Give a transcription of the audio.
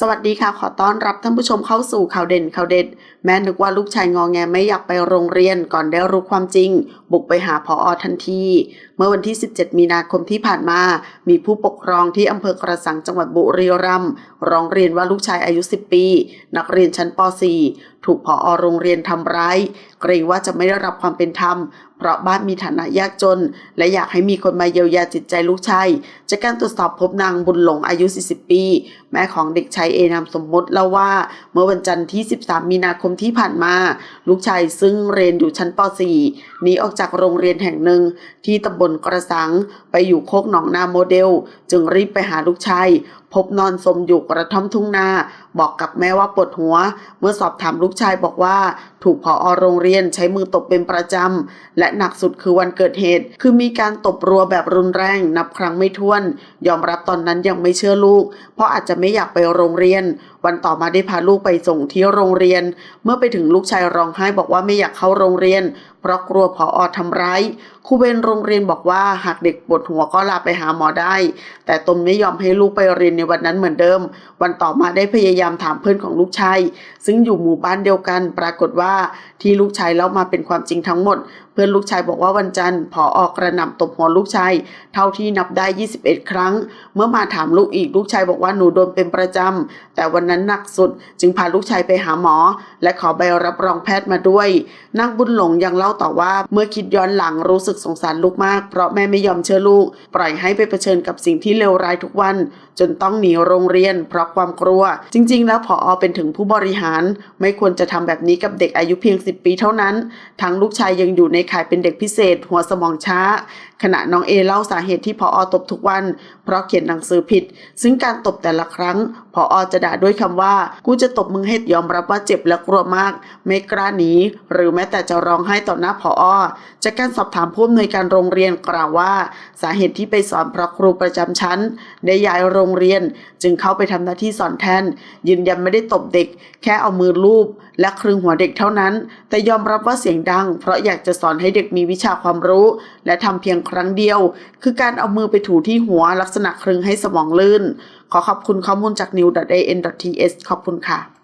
สวัสดีค่ะ ขอต้อนรับท่านผู้ชมเข้าสู่ข่าวเด่นข่าวเด็ด แม่นึกว่าลูกชายงอแงไม่อยากไปโรงเรียนก่อนได้รู้ความจริง บุกไปหาพออทันที เมื่อวันที่ 17 มีนาคมที่ผ่านมา มีผู้ปกครองที่อำเภอกระสังจังหวัดบุรีรัมย์ร้องเรียนว่าลูกชายอายุ 10 ปี นักเรียนชั้นป .4 ถูกพออโรงเรียนทำร้าย เกรงว่าจะไม่ได้รับความเป็นธรรมเพราะบ้านมีฐานะยากจน และอยากให้มีคนมาเยียวยาจิตใจลูกชาย จากการตรวจสอบพบนางบุญหลงอายุ 40 ปี แม่ของเด็กชายเอนามสมมติเล่าว่า เมื่อวันจันทร์ที่ 13 มีนาคมที่ผ่านมา ลูกชายซึ่งเรียนอยู่ชั้นป .4 หนีออกจากโรงเรียนแห่งหนึ่ง ที่ตำบลกระสัง ไปอยู่โคกหนองนาโมเดล จึงรีบไปหาลูกชาย พบนอนสมอยู่กระท่อมทุ่งนาบอกกับแม่ว่าปวดหัว เมื่อสอบถามลูกชายบอกว่า ถูกผอโรงเรียนใช้มือตบเป็นประจำ และหนักสุดคือวันเกิดเหตุ คือมีการตบรัวแบบรุนแรง นับครั้งไม่ถ้วน ยอมรับตอนนั้นยังไม่เชื่อลูก เพราะอาจจะไม่อยากไปโรงเรียน วันต่อมาได้พาลูกไปส่งที่โรงเรียน เมื่อไปถึงลูกชายร้องไห้บอกว่าไม่อยากเข้าโรงเรียน เพราะกลัวผออทำร้ายครูเวรโรงเรียนบอกว่าหากเด็กปวดหัวก็ลาไปหาหมอได้ แต่ตนไม่ยอมให้ลูกไปเรียนในวันนั้นเหมือนเดิม วันต่อมาได้พยายามถามเพื่อนของลูกชายซึ่งอยู่หมู่บ้านเดียวกัน ปรากฏว่าที่ลูกชายเล่ามาเป็นความจริงทั้งหมดเพื่อนลูกชายบอกว่าวันจันทร์ผออกระหน่ำตบหัวลูกชายเท่าที่นับได้ 21 ครั้ง เมื่อมาถามลูกอีกลูกชายบอกว่าหนูโดนเป็นประจำ แต่วันนั้นหนักสุดจึงพาลูกชายไปหาหมอ และขอใบรับรองแพทย์มาด้วยนางบุญหลงยังเล่าต่อว่าเมื่อคิดย้อนหลังรู้สึกสงสารลูกมาก เพราะแม่ไม่ยอมเชื่อลูก ปล่อยให้ไปเผชิญกับสิ่งที่เลวร้ายทุกวัน จนต้องหนีโรงเรียน เพราะความกลัว จริง ๆ แล้วผอเป็นถึงผู้บริหาร ไม่ควรจะทำแบบนี้กับเด็กอายุเพียง 10 ปีเท่านั้น ทั้งลูกชายยังอยู่ในข่ายเป็นเด็กพิเศษ หัวสมองช้า ขณะน้องเอเล่าสาเหตุที่พออตบทุกวัน เพราะเขียนหนังสือผิด ซึ่งการตบแต่ละครั้งพออจะด่าด้วยคำว่า กูจะตบมึงให้ยอมรับว่าเจ็บและกลัวมาก ไม่กล้าหนีหรือแม้แต่จะร้องไห้ต่อหน้าพออจากการสอบถามผู้อำนวยการโรงเรียนกล่าวว่า สาเหตุที่ไปสอนเพราะครูประจำชั้น ได้ย้ายโรงเรียน จึงเข้าไปทำหน้าที่สอนแทน ยืนยันไม่ได้ตบเด็ก แค่เอามือลูบและคลึงหัวเด็กเท่านั้น แต่ยอมรับว่าเสียงดัง เพราะอยากจะสอนให้เด็กมีวิชาความรู้ และทำเพียงครั้งเดียว คือการเอามือไปถูที่หัวลักษณะคลึงให้สมองลื่น ขอขอบคุณข้อมูลจาก new.an.th ขอบคุณค่ะ